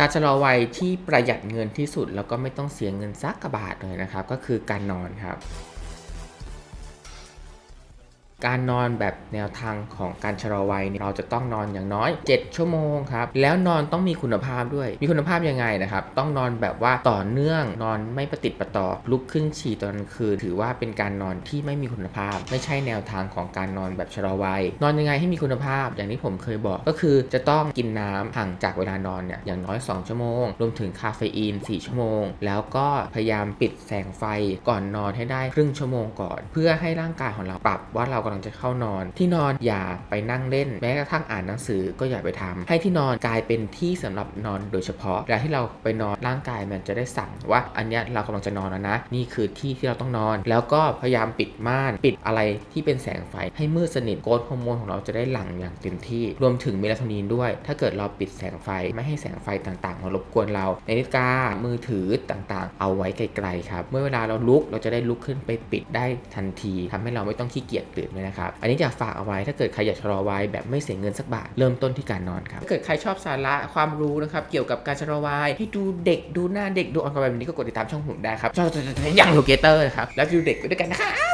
การชะลอวัยที่ประหยัดเงินที่สุด แล้วก็ไม่ต้องเสียเงินสักกระบาทเลยนะครับ ก็คือการนอนครับ การนอนแบบแนวทางของการชะลอวัยเราจะต้องนอนอย่างน้อย 7 ชั่วโมงครับแล้วนอนต้องมีคุณภาพด้วย มีคุณภาพยังไงนะครับ ต้องนอนแบบว่าต่อเนื่อง นอนไม่ประติดประต่อ ลุกขึ้นฉี่ตอนกลางคืน ถือว่าเป็นการนอนที่ไม่มีคุณภาพ ไม่ใช่แนวทางของการนอนแบบชะลอวัย นอนยังไงให้มีคุณภาพ อย่างที่ผมเคยบอกก็คือจะต้องกินน้ำห่างจากเวลานอนเนี่ยอย่างน้อย 2 ชั่วโมง รวมถึงคาเฟอีน 4 ชั่วโมง แล้วก็พยายามปิดแสงไฟก่อนนอนให้ได้ครึ่งชั่วโมงก่อน เพื่อให้ร่างกายของเราปรับว่าเรากำลังจะเข้านอน ที่นอนอย่าไปนั่งเล่น แม้กระทั่งอ่านหนังสือก็อย่าไปทำให้ที่นอนกลายเป็นที่สำหรับนอนโดยเฉพาะเวลาที่เราไปนอนร่างกายมันจะได้สั่งว่าอันนี้เรากำลังจะนอนแล้วนะ นี่คือที่ที่เราต้องนอน แล้วก็พยายามปิดม่านปิดอะไรที่เป็นแสงไฟให้มืดสนิทโกรทฮอร์โมนของเราจะได้หลั่งอย่างเต็มที่รวมถึงเมลาโทนินด้วย ถ้าเกิดเราปิดแสงไฟไม่ให้แสงไฟต่างๆมารบกวนเรานาฬิกามือถือต่างๆ เอาไว้ไกลๆครับเมื่อเวลาเราลุกเราจะได้ลุกขึ้นไปปิดได้ทันทีทำให้เราไม่ต้องขี้เกียจตื่นเลยนะครับ อันนี้จะฝากเอาไว้ถ้าเกิดใครอยากชะลอวัยแบบไม่เสียเงินสักบาท เริ่มต้นที่การนอนครับถ้าเกิดใครชอบสาระความรู้นะครับเกี่ยวกับการชะลอวัยให้ดูเด็กดูหน้าเด็กดูอ่อนกว่าแบบนี้ก็กดติดตามช่องผมได้ครับช่องยังโลเกเตอร์นะครับแล้วดูเด็กไปด้วยกันนะครับ